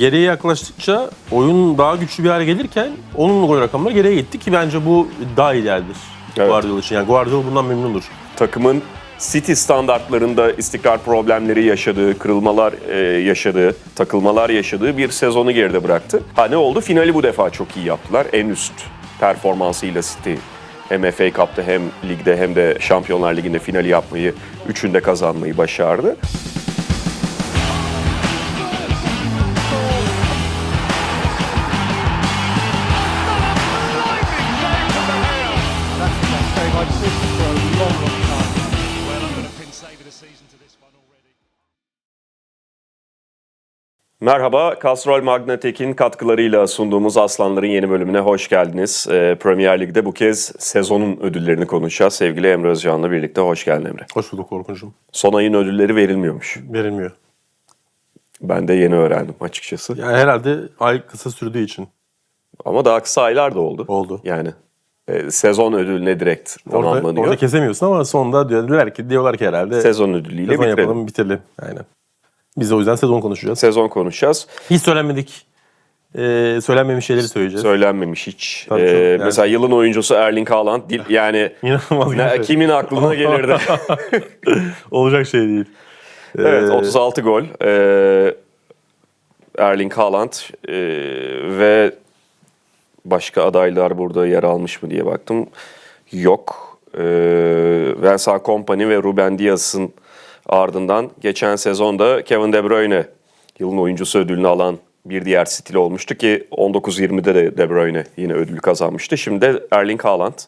geriye yaklaştıkça oyun daha güçlü bir hale gelirken onun gol rakamları geriye gitti ki bence bu daha idealdir Evet. Guardiola için. Yani Guardiola bundan memnundur. takımın City standartlarında istikrar problemleri yaşadığı, kırılmalar e, yaşadığı, takılmalar yaşadığı bir sezonu geride bıraktı. Ha ne oldu? Finali bu defa çok iyi yaptılar. En üst performansıyla City hem FA Cup'ta hem ligde hem de Şampiyonlar Ligi'nde finali yapmayı, üçünde kazanmayı başardı. Merhaba, Kastrol Magnetek'in katkılarıyla sunduğumuz Aslanların yeni bölümüne hoş geldiniz. Ee, Premier Lig'de bu kez sezonun ödüllerini konuşacağız. Sevgili Emre Özcan'la birlikte hoş geldin Emre. Hoş bulduk Korkunç'um. Son ayın ödülleri verilmiyormuş. Verilmiyor. Ben de yeni öğrendim açıkçası. Yani herhalde ay kısa sürdüğü için Ama daha kısa aylar da oldu. oldu. Yani e, sezon ödülüne direkt Orada, tamamlanıyor. orada kesemiyorsun ama sonunda diyorlar ki, diyorlar ki herhalde Sezon ödülüyle sezon bitirelim. yapalım bitirelim. Aynen. Biz de o yüzden sezon konuşacağız. Sezon konuşacağız. Hiç söylenmedik. Ee, söylenmemiş şeyleri söyleyeceğiz. Söylenmemiş hiç. Tabii Ee, yani. Mesela yılın oyuncusu Erling Haaland. Dil, yani İnanılmaz ne- kimin aklına gelirdi? Olacak şey değil. Evet Ee, 36 gol. Ee, Erling Haaland ee, ve başka adaylar burada yer almış mı diye baktım. Yok. Ee, Vincent Kompany ve Ruben Dias'ın ardından geçen sezonda Kevin De Bruyne yılın oyuncusu ödülünü alan bir diğer stil olmuştu ki 19-20'de de De Bruyne yine ödül kazanmıştı. Şimdi de Erling Haaland.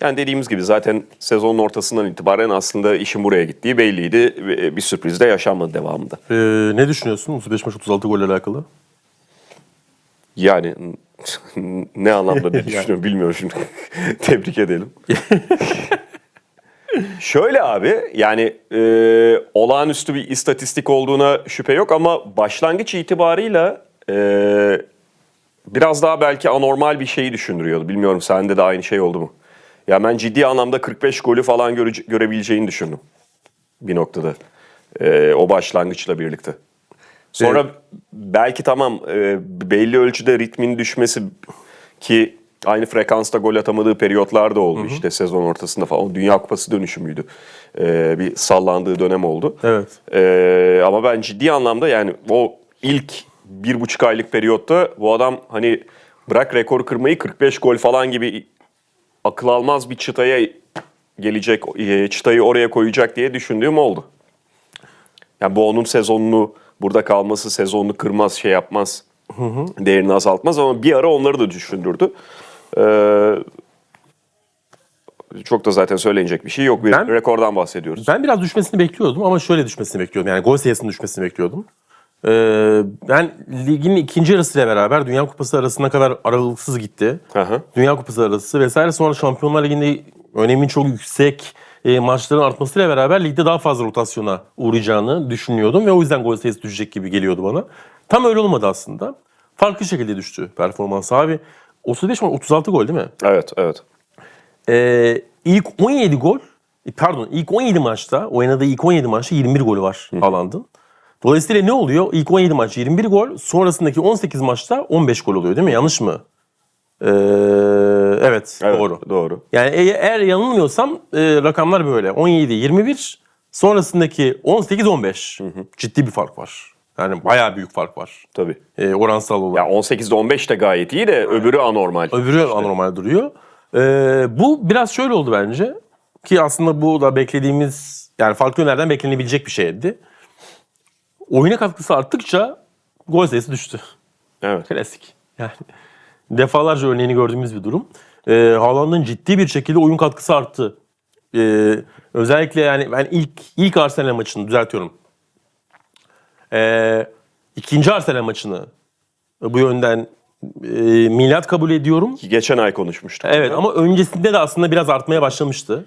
Yani dediğimiz gibi zaten sezonun ortasından itibaren aslında işin buraya gittiği belliydi. Ve Bir sürpriz de yaşanmadı devamında. Ee, ne düşünüyorsun 35 maç 36 golle alakalı? Yani ne anlamda ne düşünüyorum bilmiyorum şimdi. Tebrik edelim. Şöyle abi yani e, olağanüstü bir istatistik olduğuna şüphe yok ama başlangıç itibarıyla e, biraz daha belki anormal bir şeyi düşündürüyordu. Bilmiyorum sende de aynı şey oldu mu? Ya ben ciddi anlamda 45 golü falan göre- görebileceğini düşündüm bir noktada. E, o başlangıçla birlikte. Sonra belki tamam e, belli ölçüde ritmin düşmesi ki aynı frekansta gol atamadığı periyotlar da oldu işte sezon ortasında falan. Dünya Kupası dönüşü müydü? E, bir sallandığı dönem oldu. Evet. E, ama ben ciddi anlamda yani o ilk bir buçuk aylık periyotta bu adam hani bırak rekoru kırmayı 45 gol falan gibi akıl almaz bir çıtaya gelecek, e, çıtayı oraya koyacak diye düşündüğüm oldu. Yani bu onun sezonunu burada kalması sezonunu kırmaz, şey yapmaz. Değerini azaltmaz ama bir ara onları da düşündürdü. Ee, çok da zaten söylenecek bir şey yok. Bir Ben- rekordan bahsediyoruz. Ben biraz düşmesini bekliyordum ama şöyle düşmesini bekliyordum. Yani gol sayısının düşmesini bekliyordum. Ee, ben ligin ikinci yarısıyla beraber Dünya Kupası arasına kadar aralıksız gitti. Hı hı. Dünya Kupası arası vesaire sonra Şampiyonlar Ligi'nde önemin çok yüksek e, maçların artmasıyla beraber ligde daha fazla rotasyona uğrayacağını düşünüyordum ve o yüzden gol sayısı düşecek gibi geliyordu bana. Tam öyle olmadı aslında. Farklı şekilde düştü performansı abi. 35 mi 36 gol değil mi? Evet, evet. Ee, ilk 17 gol, e, pardon ilk 17 maçta, oynadığı ilk 17 maçta 21 golü var Haaland'ın. Dolayısıyla ne oluyor? İlk 17 maç 21 gol, sonrasındaki 18 maçta 15 gol oluyor değil mi? Yanlış mı? Ee, evet, evet doğru. Doğru. Yani e- eğer yanılmıyorsam e, rakamlar böyle. 17, 21, sonrasındaki 18, 15. Ciddi bir fark var. Yani bayağı büyük fark var. Tabii. E, oransal olarak. Ya 18'de 15 de gayet iyi de öbürü anormal. Öbürü anormal duruyor. Ee, bu biraz şöyle oldu bence. Ki aslında bu da beklediğimiz yani farklı yönlerden beklenebilecek bir şeydi. Oyuna katkısı arttıkça gol sayısı düştü. Evet. Klasik. Yani defalarca örneğini gördüğümüz bir durum. Ee, Haaland'ın ciddi bir şekilde oyun katkısı arttı. Ee, özellikle yani ben ilk ilk Arsenal maçını düzeltiyorum. Ee, ikinci Arsenal maçını bu yönden e, milat kabul ediyorum. Ki Geçen ay konuşmuştuk. Evet ama öncesinde de aslında biraz artmaya başlamıştı.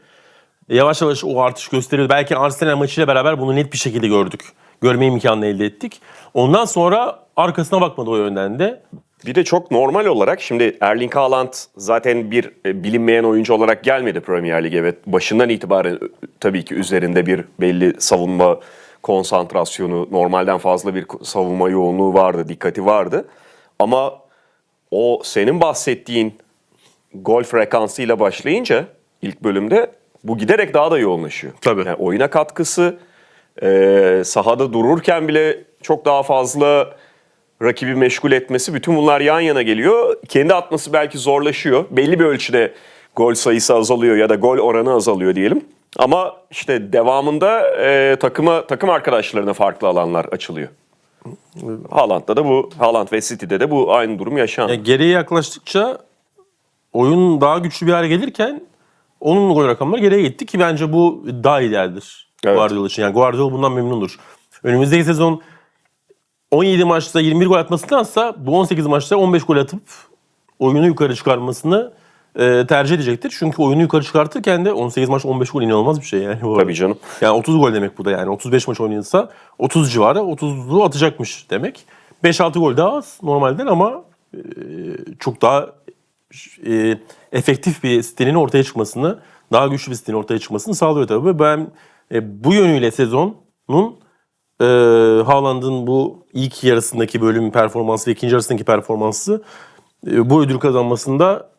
Yavaş yavaş o artış gösteriyor. Belki Arsenal maçıyla beraber bunu net bir şekilde gördük. Görme imkanı elde ettik. Ondan sonra arkasına bakmadı o yönden de. Bir de çok normal olarak şimdi Erling Haaland zaten bir e, bilinmeyen oyuncu olarak gelmedi Premier Lig'e ve başından itibaren e, tabii ki üzerinde bir belli savunma konsantrasyonu, normalden fazla bir savunma yoğunluğu vardı, dikkati vardı. Ama o senin bahsettiğin gol frekansıyla başlayınca ilk bölümde bu giderek daha da yoğunlaşıyor. Tabii. Yani oyuna katkısı, e, sahada dururken bile çok daha fazla rakibi meşgul etmesi bütün bunlar yan yana geliyor. Kendi atması belki zorlaşıyor. Belli bir ölçüde gol sayısı azalıyor ya da gol oranı azalıyor diyelim. Ama işte devamında e, takıma takım arkadaşlarına farklı alanlar açılıyor. Haaland'da da bu, Haaland ve City'de de bu aynı durum yaşandı. Yani geriye yaklaştıkça oyun daha güçlü bir hale gelirken onun gol rakamları geriye gitti ki bence bu daha idealdir Evet. Guardiola için. Yani Guardiola bundan memnundur. Önümüzdeki sezon 17 maçta 21 gol atmasındansa bu 18 maçta 15 gol atıp oyunu yukarı çıkarmasını e, tercih edecektir. Çünkü oyunu yukarı çıkartırken de 18 maç 15 gol inanılmaz bir şey yani. Bu. Tabii canım. Yani 30 gol demek bu da yani. 35 maç oynanırsa 30 civarı 30'lu atacakmış demek. 5-6 gol daha az normalden ama e, çok daha e, efektif bir stilin ortaya çıkmasını, daha güçlü bir stilin ortaya çıkmasını sağlıyor tabii. Ben e, bu yönüyle sezonun e, Haaland'ın bu ilk yarısındaki bölüm performansı ve ikinci yarısındaki performansı e, bu ödül kazanmasında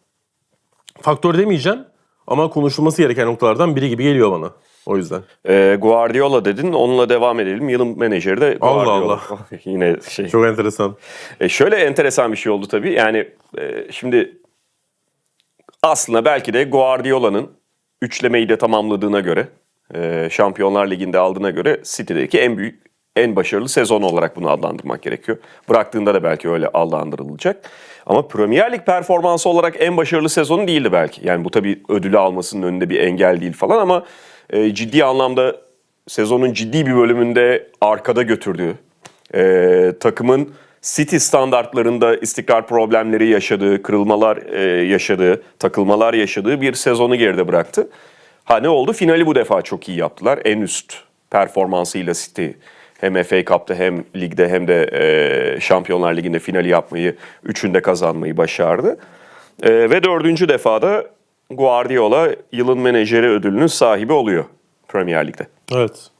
faktör demeyeceğim ama konuşulması gereken noktalardan biri gibi geliyor bana. O yüzden. E, Guardiola dedin, onunla devam edelim. Yılın menajeri de Allah Guardiola. Allah. Yine şey. Çok enteresan. E şöyle enteresan bir şey oldu tabii. Yani e, şimdi aslında belki de Guardiola'nın üçlemeyi de tamamladığına göre, e, Şampiyonlar Ligi'nde aldığına göre City'deki en büyük, en başarılı sezon olarak bunu adlandırmak gerekiyor. Bıraktığında da belki öyle adlandırılacak. Ama Premier Lig performansı olarak en başarılı sezonu değildi belki. Yani bu tabii ödülü almasının önünde bir engel değil falan ama e, ciddi anlamda sezonun ciddi bir bölümünde arkada götürdüğü, e, takımın City standartlarında istikrar problemleri yaşadığı, kırılmalar e, yaşadığı, takılmalar yaşadığı bir sezonu geride bıraktı. Ha ne oldu? Finali bu defa çok iyi yaptılar. En üst performansıyla City hem FA Cup'ta hem ligde hem de e, Şampiyonlar Ligi'nde finali yapmayı, üçünde kazanmayı başardı. E, ve dördüncü defada Guardiola yılın menajeri ödülünün sahibi oluyor Premier Lig'de. Evet.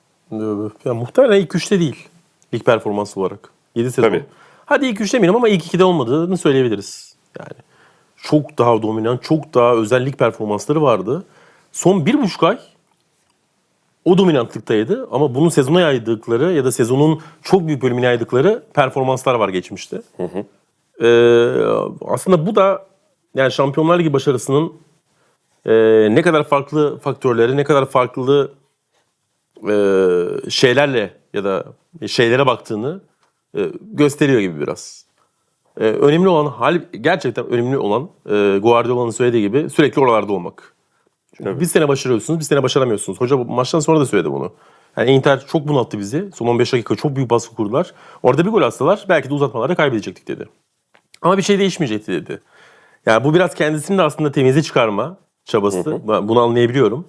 Ya, muhtemelen ilk üçte değil. Lig performansı olarak. 7 sezon. Tabii. Hadi ilk üçte demeyelim ama ilk ikide olmadığını söyleyebiliriz. Yani çok daha dominant, çok daha özel lig performansları vardı. Son bir buçuk ay o dominantlıktaydı ama bunun sezona yaydıkları ya da sezonun çok büyük bölümüne yaydıkları performanslar var geçmişte. Ee, aslında bu da yani Şampiyonlar Ligi başarısının e, ne kadar farklı faktörleri, ne kadar farklı e, şeylerle ya da şeylere baktığını e, gösteriyor gibi biraz. E, önemli olan hal gerçekten önemli olan e, Guardiola'nın söylediği gibi sürekli oralarda olmak. Çünkü bir sene başarıyorsunuz, bir sene başaramıyorsunuz. Hoca maçtan sonra da söyledi bunu. Yani Inter çok bunalttı bizi. Son 15 dakika çok büyük baskı kurdular. Orada bir gol atsalar belki de uzatmalarda kaybedecektik dedi. Ama bir şey değişmeyecekti dedi. Yani bu biraz kendisini de aslında temize çıkarma çabası. Ben bunu anlayabiliyorum.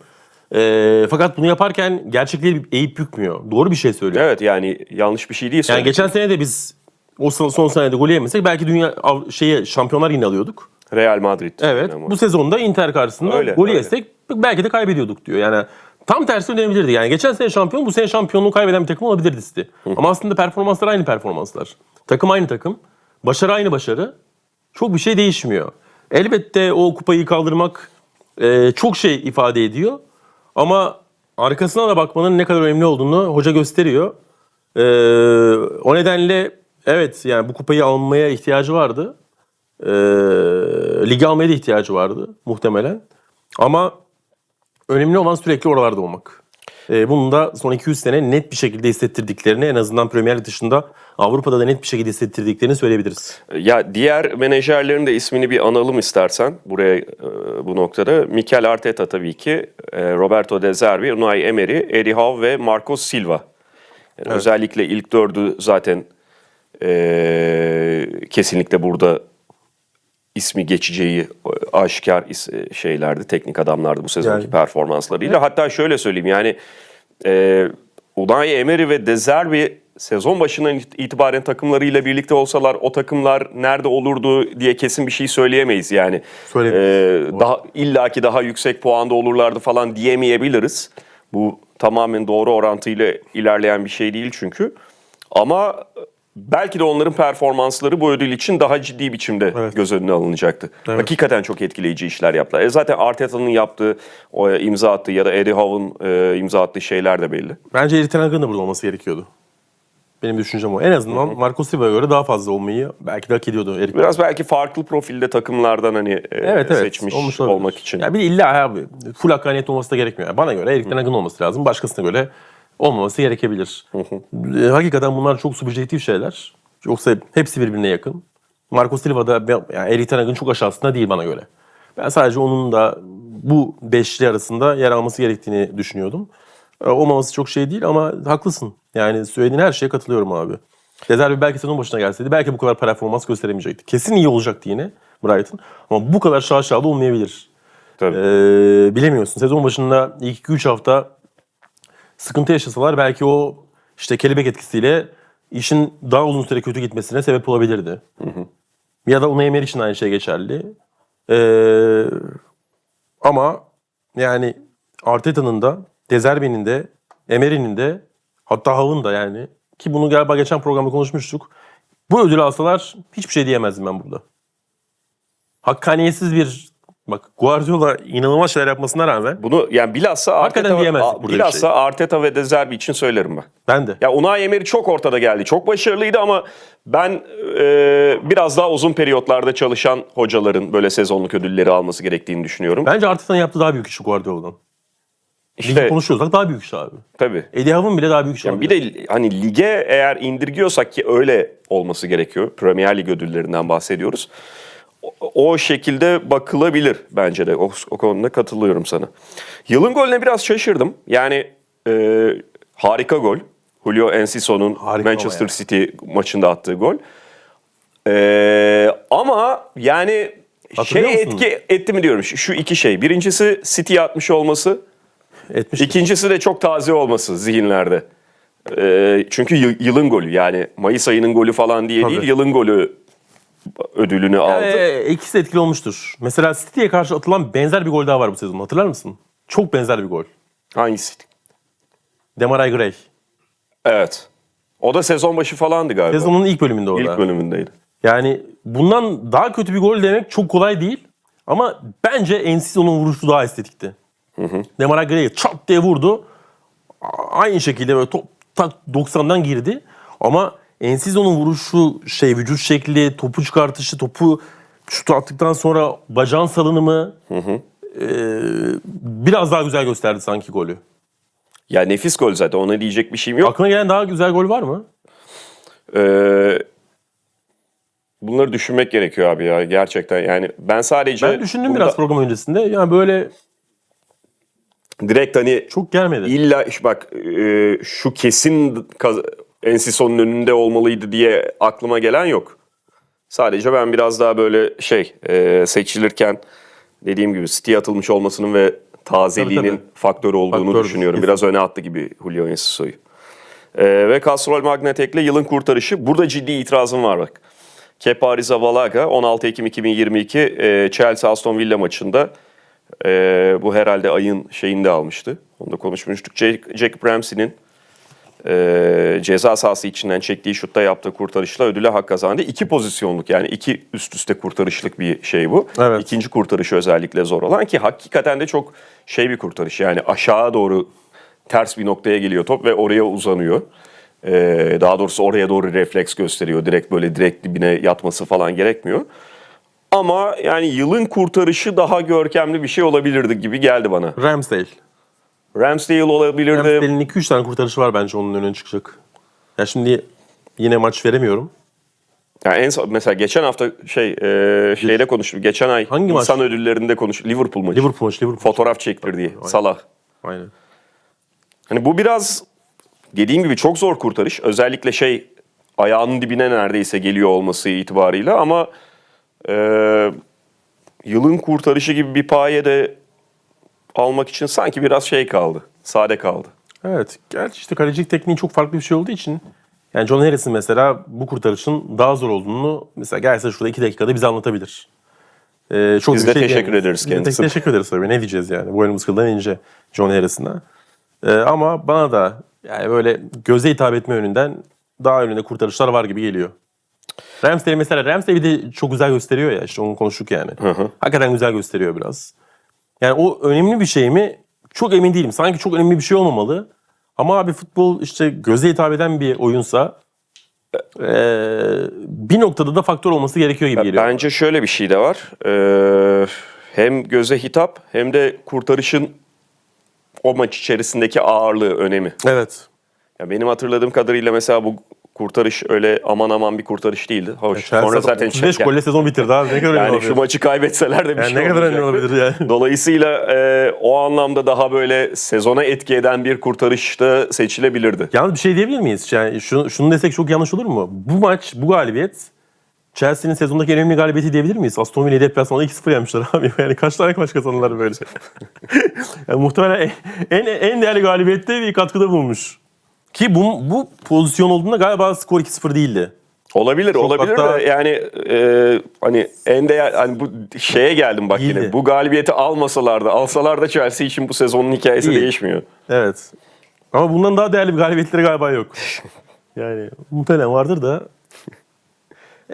E, fakat bunu yaparken gerçekliği eğip bükmüyor. Doğru bir şey söylüyor. Evet yani yanlış bir şey değil. Yani geçen sene de biz o son, son senede golü yemesek belki dünya şeye şampiyonlar yine alıyorduk. Real Madrid. Evet. Yani Bu sezonda Inter karşısında Öyle, golü öyle. yesek belki de kaybediyorduk diyor. Yani tam tersi önebilirdi. Yani geçen sene şampiyon bu sene şampiyonluğu kaybeden bir takım olabilirdi City. Ama aslında performanslar aynı performanslar. Takım aynı takım. Başarı aynı başarı. Çok bir şey değişmiyor. Elbette o kupayı kaldırmak e, çok şey ifade ediyor. Ama arkasına da bakmanın ne kadar önemli olduğunu hoca gösteriyor. E, o nedenle evet yani bu kupayı almaya ihtiyacı vardı. E, ligi almaya da ihtiyacı vardı muhtemelen. Ama önemli olan sürekli oralarda olmak. E, bunun da son 200 sene net bir şekilde hissettirdiklerini en azından Premier Lig dışında Avrupa'da da net bir şekilde hissettirdiklerini söyleyebiliriz. Ya diğer menajerlerin de ismini bir analım istersen buraya e, bu noktada. Mikel Arteta tabii ki, e, Roberto De Zerbi, Unai Emery, Eddie Howe ve Marco Silva. Yani Özellikle ilk dördü zaten e, kesinlikle burada ismi geçeceği e, aşikar is- e, şeylerdi, teknik adamlardı bu sezonki Yani. performanslarıyla. Hatta şöyle söyleyeyim yani e, Unai Emery ve De Zerbi sezon başından it- itibaren takımlarıyla birlikte olsalar o takımlar nerede olurdu diye kesin bir şey söyleyemeyiz yani. Söyleyemeyiz. E, daha illaki daha yüksek puanda olurlardı falan diyemeyebiliriz. Bu tamamen doğru orantıyla ilerleyen bir şey değil çünkü. Ama belki de onların performansları bu ödül için daha ciddi biçimde Evet. göz önüne alınacaktı. Evet. Hakikaten çok etkileyici işler yaptılar. E zaten Arteta'nın yaptığı, o imza attığı ya da Eddie Howe'ın e, imza attığı şeyler de belli. Bence Erik Ten Hag'ın da burada olması gerekiyordu. Benim düşüncem o. En azından Marco Silva'ya göre daha fazla olmayı belki de hak ediyordu Erik. Biraz belki farklı profilde takımlardan hani e, Evet seçmiş olmuş olabilir. olmak için. Ya bir illa abi full hakkaniyet olması da gerekmiyor. Yani bana göre Erik Ten Hag'ın olması lazım. Başkasına göre olmaması gerekebilir. E, Hakikaten bunlar çok subjektif şeyler. Yoksa hepsi birbirine yakın. Marco Silva da yani Erik Ten Hag'ın çok aşağısında değil bana göre. Ben sadece onun da bu beşli arasında yer alması gerektiğini düşünüyordum. E, Olmaması çok şey değil ama haklısın. Yani söylediğin her şeye katılıyorum abi. Dezerbi belki sezon başına gelseydi belki bu kadar performans gösteremeyecekti. Kesin iyi olacaktı yine Brighton. Ama bu kadar şaşalı olmayabilir. Tabii. Ee, bilemiyorsun. Sezon başında ilk 2-3 hafta sıkıntı yaşasalar belki o işte kelebek etkisiyle işin daha uzun süre kötü gitmesine sebep olabilirdi. Ya da Unai Emery için aynı şey geçerli. Ee, ama yani Arteta'nın da, Dezerbi'nin de, Emery'nin de hatta Hav'ın da yani ki bunu galiba geçen programda konuşmuştuk. Bu ödülü alsalar hiçbir şey diyemezdim ben burada. Hakkaniyetsiz bir bak Guardiola inanılmaz şeyler yapmasına rağmen Bunu yani bilhassa Hakikaten Arteta, diyemezdik bir bilhassa şey. Arteta ve De Zerbi için söylerim ben. ben de. Ya Unai Emery çok ortada geldi. Çok başarılıydı ama ben e, biraz daha uzun periyotlarda çalışan hocaların böyle sezonluk ödülleri alması gerektiğini düşünüyorum. Bence Arteta'nın yaptığı daha büyük iş Guardiola'dan. Ligi işte konuşuyorsak daha büyük iş abi. tabii. Eddie Howe'ın bile daha büyük iş Yani bir de hani lige eğer indirgiyorsak ki öyle olması gerekiyor. Premier Lig ödüllerinden bahsediyoruz. O, şekilde bakılabilir bence de. O, o konuda katılıyorum sana. Yılın golüne biraz şaşırdım. Yani e, harika gol. Julio Enciso'nun Harika Manchester. City maçında attığı gol. E, ama yani şey etki etti mi diyorum. Şu, iki şey. Birincisi City'ye atmış olması. Etmiş. İkincisi de çok taze olması zihinlerde. Ee, çünkü yı- yılın golü yani Mayıs ayının golü falan diye Tabii. değil yılın golü ödülünü aldı. Ee, ikisi de etkili olmuştur. Mesela City'ye karşı atılan benzer bir gol daha var bu sezon. Hatırlar mısın? Çok benzer bir gol. Hangisi? Demaray Gray. Evet. O da sezon başı falandı galiba. Sezonun ilk bölümünde orada. İlk bölümündeydi. Yani bundan daha kötü bir gol demek çok kolay değil. Ama bence Enciso'nun vuruşu daha estetikti. Demaray Gray çat diye vurdu. Aynı şekilde böyle top tak 90'dan girdi. Ama Enciso'nun vuruşu, şey vücut şekli, topu çıkartışı, topu şutu attıktan sonra bacağın salınımı eee, biraz daha güzel gösterdi sanki golü. Ya nefis gol zaten ona diyecek bir şeyim yok. Aklına gelen daha güzel gol var mı? Ee, bunları düşünmek gerekiyor abi ya gerçekten yani ben sadece Ben düşündüm burada biraz program öncesinde. Yani böyle direkt hani çok gelmedi. İlla bak e, şu kesin Ensison'un önünde olmalıydı diye aklıma gelen yok. Sadece ben biraz daha böyle şey e, seçilirken dediğim gibi City'ye atılmış olmasının ve tazeliğinin Tabii, tabii. faktörü olduğunu Faktördür, düşünüyorum. kesin. Biraz öne attı gibi Julio Enciso'yu. E, ve Castrol Magnetek'le yılın kurtarışı. Burada ciddi itirazım var bak. Kepa Arrizabalaga 16 Ekim 2022 e, Chelsea Aston Villa maçında e, bu herhalde ayın şeyinde almıştı. Onu da konuşmuştuk. Jack, Jack Ramsey'nin e, ceza sahası içinden çektiği şutta yaptığı kurtarışla ödüle hak kazandı. İki pozisyonluk yani iki üst üste kurtarışlık bir şey bu. Evet. İkinci kurtarışı özellikle zor olan ki hakikaten de çok şey bir kurtarış. Yani aşağı doğru ters bir noktaya geliyor top ve oraya uzanıyor. Ee, daha doğrusu oraya doğru refleks gösteriyor. Direkt böyle direkt dibine yatması falan gerekmiyor. Ama yani yılın kurtarışı daha görkemli bir şey olabilirdi gibi geldi bana. Ramsdale. Ramsdale olabilirdi. Ramsdale'in 2-3 tane kurtarışı var bence onun önüne çıkacak. Ya şimdi yine maç veremiyorum. Yani en mesela geçen hafta şey e, şeyde konuştuk. Geçen ay Hangi maç? insan ödüllerinde konuştuk. Liverpool maçı. Liverpool maçı, Liverpool. Fotoğraf çektirdiği Salah. Aynen. Hani bu biraz dediğim gibi çok zor kurtarış. Özellikle şey ayağının dibine neredeyse geliyor olması itibarıyla ama e, yılın kurtarışı gibi bir paye de almak için sanki biraz şey kaldı. Sade kaldı. Evet. Gerçi işte kalecilik tekniği çok farklı bir şey olduğu için yani John Harris'in mesela bu kurtarışın daha zor olduğunu mesela gelse şurada 2 dakikada bize anlatabilir. Ee, çok Biz de şey teşekkür diyemeyiz. ederiz Biz de kendisine. teşekkür ederiz tabii. Ne diyeceğiz yani? Boynumuz kıldan ince John Harris'ine. Ee, ama bana da yani böyle göze hitap etme yönünden daha önünde kurtarışlar var gibi geliyor. Ramsey mesela Ramsey bir de çok güzel gösteriyor ya işte onu konuştuk yani. Hakikaten güzel gösteriyor biraz. Yani o önemli bir şey mi? Çok emin değilim. Sanki çok önemli bir şey olmamalı. Ama abi futbol işte göze hitap eden bir oyunsa eee, bir noktada da faktör olması gerekiyor gibi geliyor. Bence şöyle bir şey de var. Ee, hem göze hitap hem de kurtarışın o maç içerisindeki ağırlığı, önemi. Evet. Ya benim hatırladığım kadarıyla mesela bu kurtarış öyle aman aman bir kurtarış değildi. Hoş. Sonra zaten 35 yani- golle sezon bitirdi abi. Ne kadar yani şu maçı kaybetseler de bir Yani şey ne kadar önemli olabilir yani. Dolayısıyla e, o anlamda daha böyle sezona etki eden bir kurtarış da seçilebilirdi. Yalnız bir şey diyebilir miyiz? Yani şunu, şunu desek çok yanlış olur mu? Bu maç, bu galibiyet Chelsea'nin sezondaki en önemli galibiyeti diyebilir miyiz? Aston Villa'yı deplasmanda 2-0 yenmişler abi. Yani kaç tane maç kazanırlar böyle? yani muhtemelen en, en değerli galibiyette bir katkıda bulunmuş. Ki bu, bu pozisyon olduğunda galiba skor 2-0 değildi. Olabilir, olabilir hatta- de yani e, hani en değer hani bu şeye geldim bak İyiydi. yine. Bu galibiyeti almasalar da alsalar da Chelsea için bu sezonun hikayesi İyi. değişmiyor. Evet. Ama bundan daha değerli bir galibiyetleri galiba yok. yani muhtemelen vardır da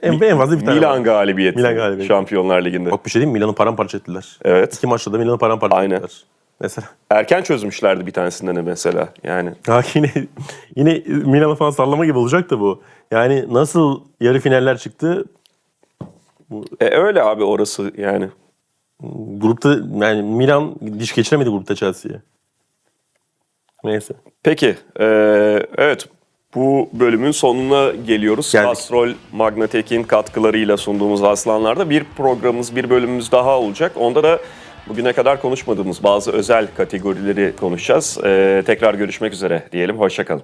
en, en fazla bir tane Milan var. galibiyeti. Milan galibiyeti. Şampiyonlar Ligi'nde. Bak bir şey diyeyim mi? Milan'ı paramparça ettiler. Evet. İki maçta da Milan'ı paramparça Aynen. ettiler. Mesela. Erken çözmüşlerdi bir tanesinden de mesela. Yani Ya yine yine Milan'a falan sallama gibi olacak da bu. Yani nasıl yarı finaller çıktı? e, öyle abi orası yani. Grupta yani Milan diş geçiremedi grupta Chelsea'ye. Neyse. Peki, e, evet bu bölümün sonuna geliyoruz. Geldik. Castrol Magnatek'in katkılarıyla sunduğumuz Aslanlar'da bir programımız, bir bölümümüz daha olacak. Onda da bugüne kadar konuşmadığımız bazı özel kategorileri konuşacağız. E, tekrar görüşmek üzere diyelim, hoşçakalın.